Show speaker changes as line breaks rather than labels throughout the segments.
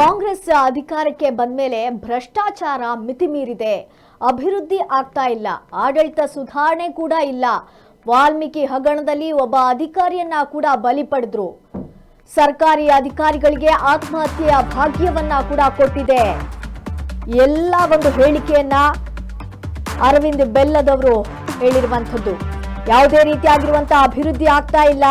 ಕಾಂಗ್ರೆಸ್ ಅಧಿಕಾರಕ್ಕೆ ಬಂದ ಮೇಲೆ ಭ್ರಷ್ಟಾಚಾರ ಮಿತಿ ಮೀರಿದೆ ಅಭಿವೃದ್ಧಿ ಆಗ್ತಾ ಇಲ್ಲ. ಆಡಳಿತ ಸುಧಾರಣೆ ಕೂಡ ಇಲ್ಲ. ವಾಲ್ಮೀಕಿ ಹಗರಣದಲ್ಲಿ ಒಬ್ಬ ಅಧಿಕಾರಿಯನ್ನ ಕೂಡ ಬಲಿ ಪಡೆದ್ರು. ಸರ್ಕಾರಿ ಅಧಿಕಾರಿಗಳಿಗೆ ಆತ್ಮಹತ್ಯೆಯ ಭಾಗ್ಯವನ್ನ ಕೂಡ ಕೊಟ್ಟಿದೆ. ಎಲ್ಲ ಒಂದು ಹೇಳಿಕೆಯನ್ನ ಅರವಿಂದ್ ಬೆಲ್ಲದವರು ಹೇಳಿರುವಂಥದ್ದು. ಯಾವುದೇ ರೀತಿಯಾಗಿರುವಂತಹ ಅಭಿವೃದ್ಧಿ ಆಗ್ತಾ ಇಲ್ಲ.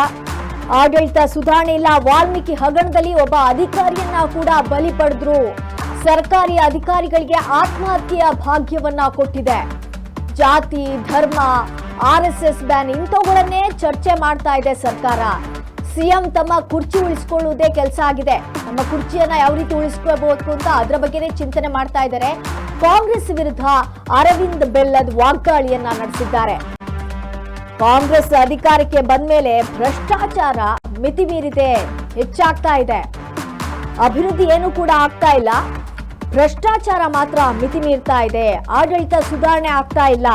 ಆಡಳಿತ ಸುಧಾರಣೆ ಇಲ್ಲ. ವಾಲ್ಮೀಕಿ ಹಗರಣದಲ್ಲಿ ಒಬ್ಬ ಅಧಿಕಾರಿಯನ್ನ ಕೂಡ ಬಲಿ ಪಡೆದ್ರು. ಸರ್ಕಾರಿ ಅಧಿಕಾರಿಗಳಿಗೆ ಆತ್ಮಹತ್ಯೆಯ ಭಾಗ್ಯವನ್ನ ಕೊಟ್ಟಿದೆ. ಜಾತಿ, ಧರ್ಮ, ಆರ್ ಎಸ್ ಎಸ್ ಬ್ಯಾನ್ ಇಂಥವುಗಳನ್ನೇ ಚರ್ಚೆ ಮಾಡ್ತಾ ಇದೆ ಸರ್ಕಾರ. ಸಿಎಂ ತಮ್ಮ ಕುರ್ಚಿ ಉಳಿಸ್ಕೊಳ್ಳುವುದೇ ಕೆಲಸ ಆಗಿದೆ. ನಮ್ಮ ಕುರ್ಚಿಯನ್ನ ಯಾವ ರೀತಿ ಉಳಿಸ್ಕೋಬಹುದು ಅಂತ ಅದರ ಬಗ್ಗೆನೇ ಚಿಂತನೆ ಮಾಡ್ತಾ ಇದ್ದಾರೆ. ಕಾಂಗ್ರೆಸ್ ವಿರುದ್ಧ ಅರವಿಂದ್ ಬೆಲ್ಲದ್ ವಾಗ್ದಾಳಿಯನ್ನ ನಡೆಸಿದ್ದಾರೆ. ಕಾಂಗ್ರೆಸ್ ಅಧಿಕಾರಕ್ಕೆ ಬಂದ ಮೇಲೆ ಭ್ರಷ್ಟಾಚಾರ ಮಿತಿ ಮೀರಿದೆ ಹೆಚ್ಚಾಗ್ತಾ ಇದೆ. ಅಭಿವೃದ್ಧಿ ಏನು ಕೂಡ ಆಗ್ತಾ ಇಲ್ಲ. ಭ್ರಷ್ಟಾಚಾರ ಮಾತ್ರ ಮಿತಿ ಮೀರ್ತಾ ಇದೆ. ಆಡಳಿತ ಸುಧಾರಣೆ ಆಗ್ತಾ ಇಲ್ಲ.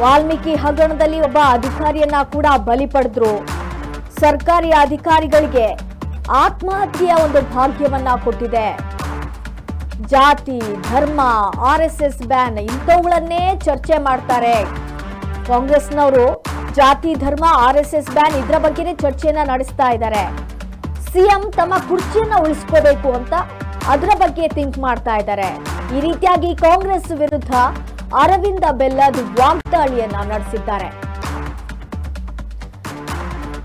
ವಾಲ್ಮೀಕಿ ಹಗರಣದಲ್ಲಿ ಒಬ್ಬ ಅಧಿಕಾರಿಯನ್ನ ಕೂಡ ಬಲಿ ಪಡೆದ್ರು. ಸರ್ಕಾರಿ ಅಧಿಕಾರಿಗಳಿಗೆ ಆತ್ಮಹತ್ಯೆಯ ಒಂದು ಭಾಗ್ಯವನ್ನ ಕೊಟ್ಟಿದೆ. ಜಾತಿ, ಧರ್ಮ, ಆರ್ ಎಸ್ ಎಸ್ ಬ್ಯಾನ್ ಇಂಥವುಗಳನ್ನೇ ಚರ್ಚೆ ಮಾಡ್ತಾರೆ. ಕಾಂಗ್ರೆಸ್ನವರು ಜಾತಿ, ಧರ್ಮ, ಆರ್ ಎಸ್ ಎಸ್ ಬ್ಯಾನ್ ಇದ್ರ ಬಗ್ಗೆನೇ ಚರ್ಚೆಯನ್ನ ನಡೆಸ್ತಾ ಇದ್ದಾರೆ. ಸಿಎಂ ತಮ್ಮ ಕುರ್ಚಿಯನ್ನ ಉಳಿಸ್ಕೋಬೇಕು ಅಂತ ಅದರ ಬಗ್ಗೆ ಥಿಂಕ್ ಮಾಡ್ತಾ ಇದ್ದಾರೆ. ಈ ರೀತಿಯಾಗಿ ಕಾಂಗ್ರೆಸ್ ವಿರುದ್ಧ ಅರವಿಂದ ಬೆಲ್ಲದ್ ವಾಗ್ದಾಳಿಯನ್ನ ನಡೆಸಿದ್ದಾರೆ.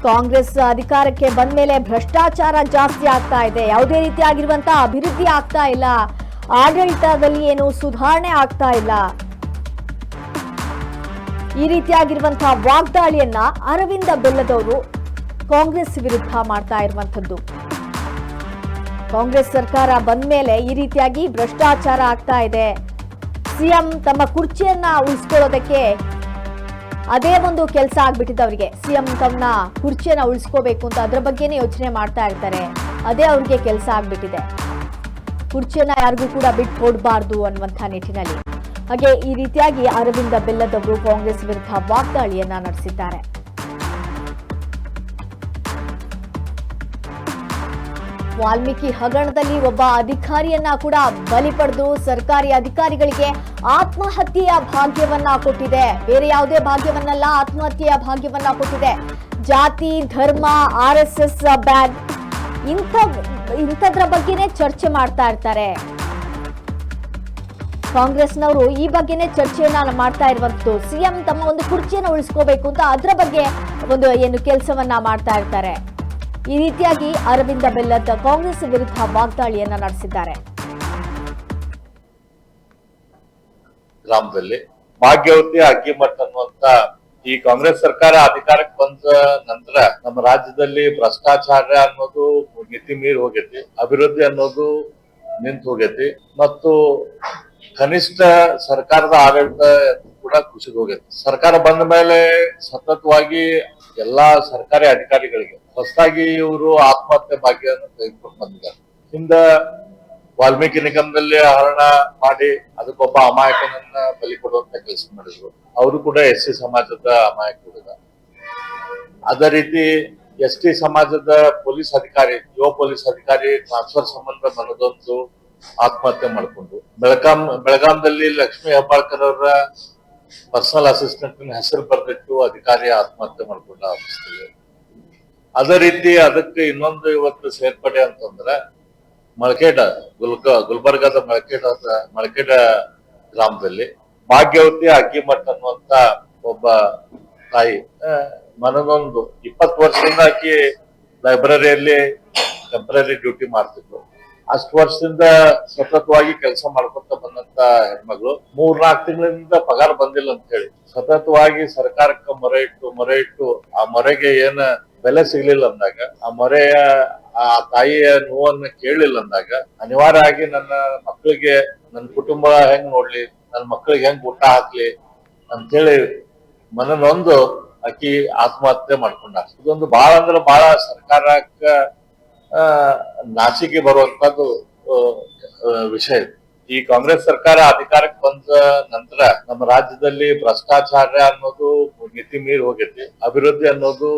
ಕಾಂಗ್ರೆಸ್ ಅಧಿಕಾರಕ್ಕೆ ಬಂದ ಮೇಲೆ ಭ್ರಷ್ಟಾಚಾರ ಜಾಸ್ತಿ ಆಗ್ತಾ ಇದೆ. ಯಾವುದೇ ರೀತಿಯಾಗಿರುವಂತಹ ಅಭಿವೃದ್ಧಿ ಆಗ್ತಾ ಇಲ್ಲ. ಆಡಳಿತದಲ್ಲಿ ಏನು ಸುಧಾರಣೆ ಆಗ್ತಾ ಇಲ್ಲ. ಈ ರೀತಿಯಾಗಿರುವಂತಹ ವಾಗ್ದಾಳಿಯನ್ನ ಅರವಿಂದ ಬೆಲ್ಲದವರು ಕಾಂಗ್ರೆಸ್ ವಿರುದ್ಧ ಮಾಡ್ತಾ ಇರುವಂತದ್ದು ಕಾಂಗ್ರೆಸ್ ಸರ್ಕಾರ ಬಂದ ಮೇಲೆ ಈ ರೀತಿಯಾಗಿ ಭ್ರಷ್ಟಾಚಾರ ಆಗ್ತಾ ಇದೆ. ಸಿಎಂ ತಮ್ಮ ಕುರ್ಚಿಯನ್ನ ಉಳಿಸ್ಕೊಳ್ಳೋದಕ್ಕೆ ಅದೇ ಒಂದು ಕೆಲಸ ಆಗ್ಬಿಟ್ಟಿದೆ ಅವರಿಗೆ. ಸಿಎಂ ತಮ್ಮ ಕುರ್ಚಿಯನ್ನ ಉಳಿಸ್ಕೋಬೇಕು ಅಂತ ಅದ್ರ ಬಗ್ಗೆನೇ ಯೋಚನೆ ಮಾಡ್ತಾ ಇರ್ತಾರೆ. ಅದೇ ಅವ್ರಿಗೆ ಕೆಲಸ ಆಗ್ಬಿಟ್ಟಿದೆ. ಕುರ್ಚಿಯನ್ನ ಯಾರಿಗೂ ಕೂಡ ಬಿಟ್ಟು ಕೊಡಬಾರ್ದು ಅನ್ನುವಂಥ ನಿಟ್ಟಿನಲ್ಲಿ. ಹಾಗೆ ಈ ರೀತಿಯಾಗಿ ಅರವಿಂದ ಬೆಲ್ಲದವರು ಕಾಂಗ್ರೆಸ್ ವಿರುದ್ಧ ವಾಗ್ದಾಳಿಯನ್ನ ನಡೆಸಿದ್ದಾರೆ. ವಾಲ್ಮೀಕಿ ಹಗರಣದಲ್ಲಿ ಒಬ್ಬ ಅಧಿಕಾರಿಯನ್ನ ಕೂಡ ಬಲಿ ಪಡೆದು ಸರ್ಕಾರಿ ಅಧಿಕಾರಿಗಳಿಗೆ ಆತ್ಮಹತ್ಯೆಯ ಭಾಗ್ಯವನ್ನ ಕೊಟ್ಟಿದೆ. ಬೇರೆ ಯಾವುದೇ ಭಾಗ್ಯವನ್ನಲ್ಲ, ಆತ್ಮಹತ್ಯೆಯ ಭಾಗ್ಯವನ್ನ ಕೊಟ್ಟಿದೆ. ಜಾತಿ, ಧರ್ಮ, ಆರ್ ಎಸ್ ಎಸ್ ಬ್ಯಾನ್ ಇಂಥ ಇಂಥದ್ರ ಬಗ್ಗೆನೇ ಚರ್ಚೆ ಮಾಡ್ತಾ ಇರ್ತಾರೆ. ಕಾಂಗ್ರೆಸ್ನವರು ಈ ಬಗ್ಗೆನೇ ಚರ್ಚೆಯನ್ನ ಮಾಡ್ತಾ ಇರುವಂತದ್ದು. ಸಿಎಂ ತಮ್ಮ ಒಂದು ಕುರ್ಚಿಯನ್ನು ಉಳಿಸ್ಕೋಬೇಕು ಅಂತ ಅದರ ಬಗ್ಗೆ ಒಂದು ಏನು ಕೆಲಸವನ್ನ ಮಾಡ್ತಾ ಇರ್ತಾರೆ. ಈ ರೀತಿಯಾಗಿ ಅರವಿಂದ ಬೆಲ್ಲದ್ ಕಾಂಗ್ರೆಸ್ ವಿರುದ್ಧ ವಾಗ್ದಾಳಿಯನ್ನ ನಡೆಸಿದ್ದಾರೆ.
ಗ್ರಾಮದಲ್ಲಿ ಭಾಗ್ಯವತಿ, ಅಗ್ಗಿಮಠ್ ಅನ್ನುವಂತ ಈ ಕಾಂಗ್ರೆಸ್ ಸರ್ಕಾರ ಅಧಿಕಾರಕ್ಕೆ ಬಂದ ನಂತರ ನಮ್ಮ ರಾಜ್ಯದಲ್ಲಿ ಭ್ರಷ್ಟಾಚಾರ ಅನ್ನೋದು ಮಿತಿ ಮೀರಿ ಹೋಗೈತಿ, ಅಭಿವೃದ್ಧಿ ಅನ್ನೋದು ನಿಂತು ಹೋಗೈತಿ. ಮತ್ತು ಕನಿಷ್ಠ ಸರ್ಕಾರದ ಆಡಳಿತ ಕೂಡ ಕುಸಿದು ಹೋಗಿದೆ ಸರ್ಕಾರ ಬಂದ ಮೇಲೆ ಸತತವಾಗಿ ಎಲ್ಲಾ ಸರ್ಕಾರಿ ಅಧಿಕಾರಿಗಳಿಗೆ ಹೊಸದಾಗಿ ಇವರು ಆತ್ಮಹತ್ಯೆ ಭಾಗ್ಯವನ್ನು ತೆಗೆದುಕೊಂಡು ಬಂದಿದ್ದಾರೆ. ಹಿಂದ ವಾಲ್ಮೀಕಿ ನಿಗಮದಲ್ಲಿ ಹರಣ ಮಾಡಿ ಅದಕ್ಕೊಬ್ಬ ಅಮಾಯಕನನ್ನ ಬಲಿ ಕೊಡುವಂತ ಕೆಲಸ ಮಾಡಿದ್ರು. ಅವರು ಕೂಡ ಎಸ್ ಸಿ ಸಮಾಜದ ಅಮಾಯಕರಿದ ಅದೇ ರೀತಿ ಎಸ್ ಟಿ ಸಮಾಜದ ಪೊಲೀಸ್ ಅಧಿಕಾರಿ ಯುವ ಪೊಲೀಸ್ ಅಧಿಕಾರಿ, ಟ್ರಾನ್ಸ್ಫರ್ ಸಂಬಂಧ ಮನದೊಂದು ಆತ್ಮಹತ್ಯೆ ಮಾಡ್ಕೊಂಡು ಬೆಳಗಾಂ, ಬೆಳಗಾಂದಲ್ಲಿ ಲಕ್ಷ್ಮಿ ಹೆಬ್ಬಾಳ್ಕರ್ ಅವರ ಪರ್ಸನಲ್ ಅಸಿಸ್ಟೆಂಟ್ ಹೆಸರು ಬರೆದಿಟ್ಟು ಅಧಿಕಾರಿ ಆತ್ಮಹತ್ಯೆ ಮಾಡ್ಕೊಂಡ ಅವಸ್ಥೆಯಲ್ಲಿ. ಅದೇ ರೀತಿ ಅದಕ್ಕೆ ಇನ್ನೊಂದು ಇವತ್ತು ಸೇರ್ಪಡೆ ಅಂತಂದ್ರೆ ಮಳಕೇಡ, ಗುಲ್ಕ, ಗುಲ್ಬರ್ಗದ ಮಳಕೇಡ ಮಳಕೇಡ ಗ್ರಾಮದಲ್ಲಿ ಭಾಗ್ಯವತಿ ಅಗ್ಗಿಮಠ್ ಅನ್ನುವಂತ ಒಬ್ಬ ತಾಯಿ ಮನದೊಂದು ಇಪ್ಪತ್ತು ವರ್ಷದಿಂದ ಆಕಿ ಲೈಬ್ರರಿಯಲ್ಲಿ ಟೆಂಪ್ರರಿ ಡ್ಯೂಟಿ ಮಾಡ್ತಿದ್ರು ಅಷ್ಟು ವರ್ಷದಿಂದ ಸತತವಾಗಿ ಕೆಲಸ ಮಾಡ್ಕೊತ ಬಂದಂತ ಹೆಣ್ಮಗಳು. ಮೂರ್ನಾಲ್ಕು ತಿಂಗಳಿಂದ ಪಗಾರ ಬಂದಿಲ್ಲ ಅಂತ ಹೇಳಿ. ಸತತವಾಗಿ ಸರ್ಕಾರಕ್ಕೆ ಮೊರೆ ಇಟ್ಟು ಮೊರೆ ಇಟ್ಟು, ಆ ಮೊರೆಗೆ ಏನ ಬೆಲೆ ಸಿಗ್ಲಿಲ್ಲ ಅಂದಾಗ, ಆ ಮೊರೆಯ, ಆ ತಾಯಿಯ ನೋವನ್ನ ಕೇಳಲಿಲ್ಲ ಅಂದಾಗ, ಅನಿವಾರ್ಯ ಆಗಿ ನನ್ನ ಮಕ್ಕಳಿಗೆ ನನ್ನ ಕುಟುಂಬ ಹೆಂಗ್ ನೋಡ್ಲಿ, ನನ್ನ ಮಕ್ಕಳಿಗೆ ಹೆಂಗ್ ಊಟ ಹಾಕ್ಲಿ ಅಂತೇಳಿ ಮನನೊಂದು ಆಕಿ ಆತ್ಮಹತ್ಯೆ ಮಾಡ್ಕೊಂಡ ಇದೊಂದು ಬಹಳ ಅಂದ್ರೆ ಬಹಳ ಸರ್ಕಾರಕ್ಕ ನಾಚಿಕೆ ಬರುವಂತದ್ದು ವಿಷಯ ಈ ಕಾಂಗ್ರೆಸ್ ಸರ್ಕಾರ ಅಧಿಕಾರಕ್ಕೆ ಬಂದ ನಂತರ ನಮ್ಮ ರಾಜ್ಯದಲ್ಲಿ ಭ್ರಷ್ಟಾಚಾರ ಅನ್ನೋದು ಮಿತಿ ಮೀರಿ ಹೋಗೈತಿ, ಅಭಿವೃದ್ಧಿ ಅನ್ನೋದು